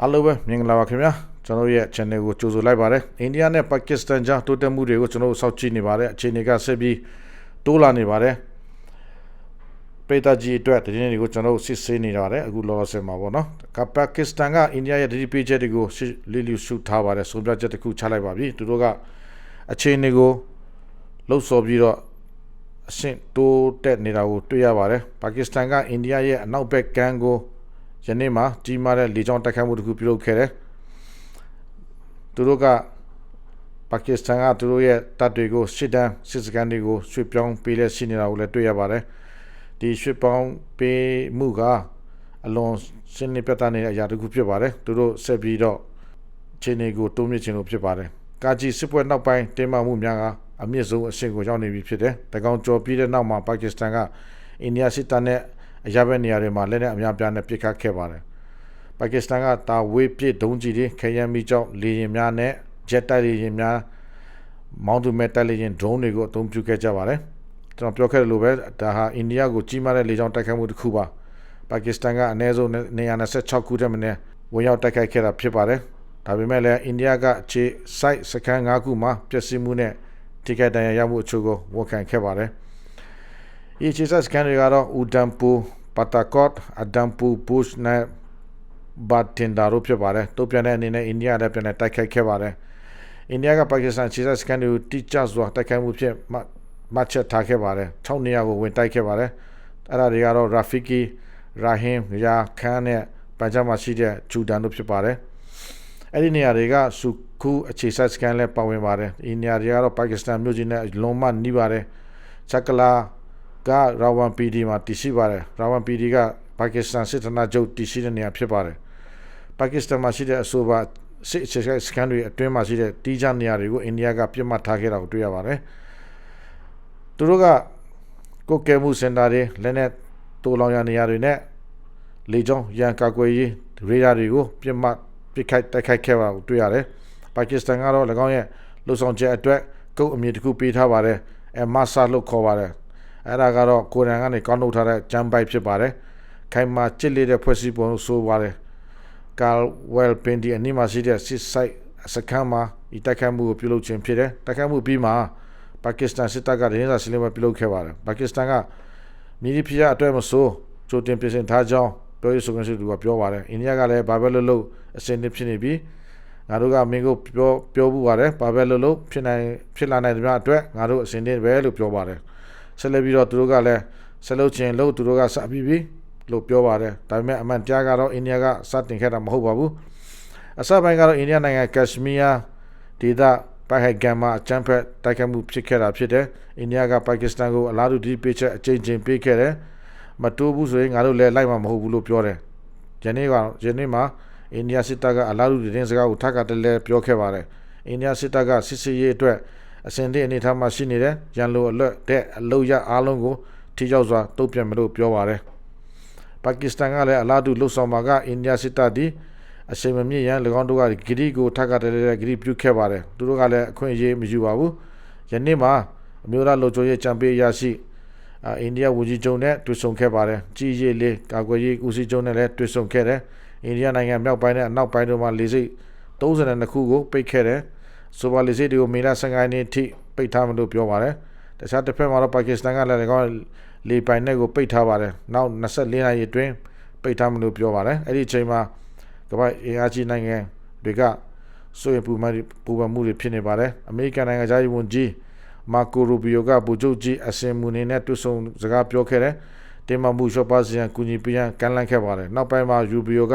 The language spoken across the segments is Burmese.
အားလုံးပဲမင်္ဂလာပါခင်ဗျာကျွန်တော်ရဲ့ channel ကိုကြိုဆိုလိုက်ပါတယ်အိန္ဒိယနဲ့ပါကစ္စတန်ကြားတိုးတက်မှုတွေကိုကျွန်တော်တို့စောင့်ကြည့်နေပါတယ်အခြေအနေကဆက်ပြီးတိုးလာနေပါတယ်ပေတာကြီးအတွက်တည်င်းတွေကိုကျွန်တော်တို့စစ်ဆေးနေပါတယ်အခုလောလောဆယ်မှာပေါ့နော်ကပါကစ္စတန်ကအိန္ဒိယရဲ့ဒီပေးချက်တွေကိုလီလီရှုထားပါတယ်ဆုံးဖြတ်ချက်တစ်ခုချလိုက်ပါပြီသူတို့ကအခြေအနေကိုလှုပ်ဆော်ပြီးတော့အဆင့်တိုးတက်နေတာကိုတွေ့ရပါတယ်ပါကစ္စတန်ကအိန္ဒိယရဲ့အနောက်ဘက်ကမ်းကို ယနေ့မှာကြီးမားတဲ့လေကြောင်းတိုက်ခိုက်မှုတစ်ခုပြုလုပ်ခဲ့တယ်သူတို့ကပါကစ္စတန်ကသူတို့ရဲ့တပ်တွေကိုရှစ်တန်းစစ်စခန်းတွေကိုရွှေ့ပြောင်းပေးလက်ရှိနေတာကိုလည်းတွေ့ရပါတယ်ဒီရွှေ့ပြောင်းပေးမှုကအလွန်ရှင်းလင်းပြသနေတဲ့အရာတစ်ခုဖြစ်ပါတယ်သူတို့ဆက်ပြီးတော့ခြေနေကိုတိုးမြင့်ခြင်းလို့ဖြစ်ပါတယ်ကာဂျီစစ်ပွဲနောက်ပိုင်းတင်းမာမှုများကအမြင့်ဆုံးအဆင့်ကိုရောက်နေပြီဖြစ်တယ်တကောင်ကျော်ပြီးတဲ့နောက်မှာပါကစ္စတန်ကအိန္ဒိယစစ်တပ်နဲ့ အရာဘက်နေရာတွေမှာလက်နက်အများပြားနဲ့ပစ်ခတ်ခဲ့ပါတယ်ပါကစ္စတန်ကတာဝေးပစ်ဒုံးကျည်တွေခရမ်းမီကြောင့်လေယာဉ်များနဲ့ဂျက်တိုက်လေယာဉ်များမောင်းသူမဲ့တိုက်လေယာဉ် drone တွေကိုအသုံးပြုခဲ့ကြပါတယ်ကျွန်တော်ပြောခဲ့တယ်လို့ပဲဒါဟာအိန္ဒိယကိုကြီးမားတဲ့လေကြောင်းတိုက်ခိုက်မှုတစ်ခုပါပါကစ္စတန်ကအနည်းဆုံး126ခုတည်းမနဲ့ဝင်ရောက်တိုက်ခိုက်ခဲ့တာဖြစ်ပါတယ်ဒါပေမဲ့လည်းအိန္ဒိယကအခြေ site စခန်း၅ခုမှာပျက်စီးမှုနဲ့ထိခိုက်ဒဏ်ရာရမှုအချို့ကိုဝန်ခံခဲ့ပါတယ်။ ဤချစ်စကန်တွေကတော့ဥဒမ်ပူပတာကော့အဒမ်ပူပုရှ်နဲ့ဘတ်တင်ဒါတို့ဖြစ်ပါတယ်။တို့ပြန်တဲ့အနေနဲ့အိန္ဒိယလည်းပြန်တဲ့တိုက်ခိုက်ခဲ့ပါတယ်။အိန္ဒိယကပါကစ္စတန်ချစ်စကန်တွေကိုတိကျစွာတိုက်ခိုက်မှုဖြစ်မှတ်ချက်ထားခဲ့ပါတယ်။6နေရာကိုဝင်တိုက်ခဲ့ပါတယ်။အဲ့ဒါတွေကတော့ရာဖီကီရာဟင်ယာခန်နဲ့ပန်ဂျပ်မှာရှိတဲ့ဂျူဒန်တို့ဖြစ်ပါတယ်။အဲ့ဒီနေရာတွေကစုခုအခြေစိုက်စကန်လည်းပါဝင်ပါတယ်ဒီနေရာတွေကတော့ပါကစ္စတန်မြို့ကြီးနဲ့လွန်မနီးပါတယ်ချက်ကလာ ကရာဝန်ပီဒီမှာတည်ရှိပါတယ်ရာဝန်ပီဒီကပါကစ္စတန်စစ်ဌာနချုပ်တည်ရှိတဲ့နေရာဖြစ်ပါတယ်ပါကစ္စတန်မှာရှိတဲ့အဆိုပါစစ်အခြေစိုက်စကန်တွေအတွင်းမှာရှိတဲ့တီးခြားနေရာတွေကိုအိန္ဒိယကပြစ်မှတ်ထားခဲ့တာကိုတွေ့ရပါတယ်သူတို့ကကိုကဲမှုစင်တာတွေလက်နဲ့တိုးလောင်ရနေရာတွေနဲ့လေကြောင်းရန်ကာကွယ်ရေးရေဒါတွေကိုပြစ်မှတ်ပစ်ခိုက်တိုက်ခိုက်ခဲ့တာကိုတွေ့ရတယ်ပါကစ္စတန်ကတော့၎င်းရဲ့လှုပ်ဆောင်ချက်အတွက်ကုတ်အမည်တစ်ခုပေးထားပါတယ်အဲမဆာလို့ခေါ်ပါတယ် အဲ့ဒါကတော့ကိုရန်ကနေကောင်းထုတ်ထားတဲ့ဂျမ်ဘိုက်ဖြစ်ပါတယ်ခိုင်မာချစ်လေးတဲ့ဖွဲ့စည်းပုံဆိုပါတယ်ကာဝဲလ်ပင်ဒီအနီးမှာရှိတဲ့စစ်ဆိုင်စခန်းမှာဤတိုက်ခိုက်မှုကိုပြုလုပ်ခြင်းဖြစ်တယ်တိုက်ခိုက်မှုပြီးမှာပါကစ္စတန်စစ်တပ်ကဒင်းစာစလင်းမပြုလုပ်ခဲ့ပါတယ်ပါကစ္စတန်ကမြေကြီးဖြစ်ရအတွက်မဆိုကြိုတင်ပြင်ဆင်ထားကြောင်းပြောရေးဆိုခွင့်ရှိသူကပြောပါတယ်အိန္ဒိယကလည်းဘာပဲလို့လို့အစင်းနစ်ဖြစ်နေပြီးငါတို့ကမင်းကိုပြောပြောဘူးပါတယ်ဘာပဲလို့လို့ဖြစ်နိုင်ဖြစ်လာနိုင်တဲ့အတွက်ငါတို့အစင်းနစ်ပဲလို့ပြောပါတယ် ဆက်လက်ပြီးတော့သူတို့ကလည်းဆက်လုပ်ခြင်းလို့သူတို့ကစပြီးပြီးလို့ပြောပါတယ်ဒါပေမဲ့အမှန်တရားကတော့အိန္ဒိယကစတင်ခဲ့တာမဟုတ်ပါဘူးအစပိုင်းကတော့အိန္ဒိယနိုင်ငံကက်ရှမီးယားဒေသပိုင်ဟက်ဂမ်မှာအချမ်းဖက်တိုက်ခိုက်မှုဖြစ်ခဲ့တာဖြစ်တယ်အိန္ဒိယကပါကစ္စတန်ကိုအလားတူဒီပေးချက်အကြိမ်ကြိမ်ပေးခဲ့တယ်မတိုးဘူးဆိုရင်ငါတို့လည်းလိုက်မှာမဟုတ်ဘူးလို့ပြောတယ်ယနေ့ကယနေ့မှာအိန္ဒိယစစ်တပ်ကအလားတူတင်းစကားကိုထပ်ကတလဲပြောခဲ့ပါတယ်အိန္ဒိယစစ်တပ်ကစစ်စစ်ရေးအတွက် အစဉ်တည်းအနေထားမှာရှိနေတဲ့ရန်လိုအလွတ်တဲ့အလုရအားလုံးကိုထိရောက်စွာတုံ့ပြန်မလို့ပြောပါတယ်ပါကစ္စတန်ကလည်းအလားတူလှုပ်ဆောင်မှာကအိန္ဒိယစစ်တပ်ဒီအချိန်မမြင့်ရန်၎င်းတို့ကဂရီကိုထပ်ကတလဲဂရီပြုခဲ့ပါတယ်သူတို့ကလည်းအခွင့်အရေးမယူပါဘူးယနေ့မှာအမျိုးသားလုံခြုံရေးကြံပေးရရှိအိန္ဒိယဝန်ကြီးချုပ်နဲ့တွေ့ဆုံခဲ့ပါတယ်ကြီးရေးလေးကာကွယ်ရေးဦးစီးချုပ်နဲ့လည်းတွေ့ဆုံခဲ့တယ်အိန္ဒိယနိုင်ငံမြောက်ပိုင်းနဲ့အနောက်ပိုင်းတို့မှာလေဆိပ်32ခုကိုပိတ်ခဲ့တယ် ဆိုပါလေဆိပ်တွေကိုမေလ15ရက်နေ့ထိပိတ်ထားမယ်လို့ပြောပါတယ်တခြားတစ်ဖက်မှာတော့ပါကစ္စတန်ကလည်း၎င်းလေပိုင်နဲ့ကိုပိတ်ထားပါတယ်နောက်24နာရီအတွင်းပိတ်ထားမယ်လို့ပြောပါတယ်အဲ့ဒီအချိန်မှာကမ္ဘာအင်အားကြီးနိုင်ငံတွေကဆိုရင်ပူမပူပမှုတွေဖြစ်နေပါတယ်အမေရိကန်နိုင်ငံသားဝန်ကြီးမာကိုရူဘီယိုကဗိုလ်ချုပ်ကြီးအစင်မူနေနဲ့တွေ့ဆုံစကားပြောခဲ့တယ်တင်မမှုရှော့ပါစီယံကူညီပေးရန်ကမ်းလှမ်းခဲ့ပါတယ်နောက်ပိုင်းမှာရူဘီယိုက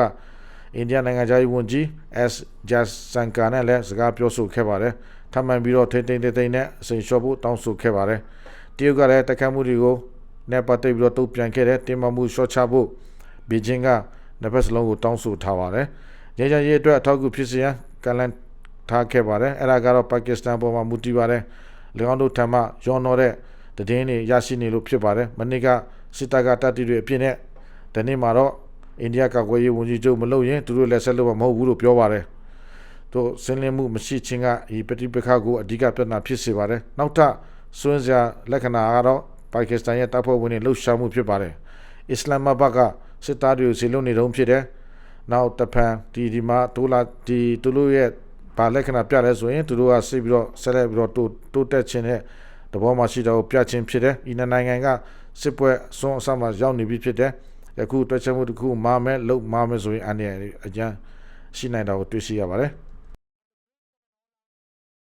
အိန္ဒိယနိုင်ငံသားဝန်ကြီး S ဂျက်ဆန်ကာနဲ့လည်းစကားပြောဆိုခဲ့ပါတယ်ထပ်မံပြီးတော့ထိမ့်သိမ့်သိမ့်နဲ့အစိန်လျှော့ဖို့တောင်းဆိုခဲ့ပါတယ်တရုတ်ကလည်းတိုက်ခတ်မှုတွေကိုနဲ့ပတ်သက်ပြီးတော့တုံ့ပြန်ခဲ့တဲ့တင်မမှုရှော့ချဖို့ဘီဂျင်းကနှစ်ဖက်စလုံးကိုတောင်းဆိုထားပါတယ်။ရင်းချရေးအတွက်အထောက်အကူဖြစ်စေရန်ကလန်ထားခဲ့ပါတယ်။အဲ့ဒါကတော့ပါကစ္စတန်ပေါ်မှာမူတည်ပါတယ်။၎င်းတို့ထံမှရောနော်တဲ့တည်င်းတွေရရှိနေလို့ဖြစ်ပါတယ်။မနေ့ကစစ်တပ်ကတပ်တီတွေအပြည့်နဲ့ဒီနေ့မှာတော့ အိန္ဒိယကာကွယ်ရေးဝန်ကြီးချုပ်မလုပ်ရင်သူတို့လည်းဆက်လုပ်မှာမဟုတ်ဘူးလို့ပြောပါတယ်တို့ဆင်းလင်းမှုမရှိခြင်းကဒီပဋိပက္ခကိုအဓိကပြဿနာဖြစ်စေပါတယ်နောက်ထပ်စွန့်စရာလက္ခဏာကတော့ပါကစ္စတန်ရဲ့တပ်ဖွဲ့ဝင်တွေလှုပ်ရှားမှုဖြစ်ပါတယ်အစ္စလာမဘတ်ကစစ်သားတွေစီလွတ်နေတုန်းဖြစ်တယ်နောက်တဖန်ဒီဒီမှာတိုးလာဒီသူတို့ရဲ့ဗာလက္ခဏာပြလဲဆိုရင်သူတို့ကစိပြီးတော့ဆက်လက်ပြီးတော့တိုးတိုးတက်ခြင်းနဲ့တဘောမှာရှိတာကိုပြချင်းဖြစ်တယ်။ဤနိုင်ငံကစစ်ပွဲဆွန်းအဆမှာရောက်နေပြီဖြစ်တယ်။ ယခုတွက်ချက်မှုတစ်ခုမာမဲလုံမာမဲဆိုရင်အန္တရာယ်အကျန်းရှိနိုင်တာကိုတွေ့ရှိရပါတယ်။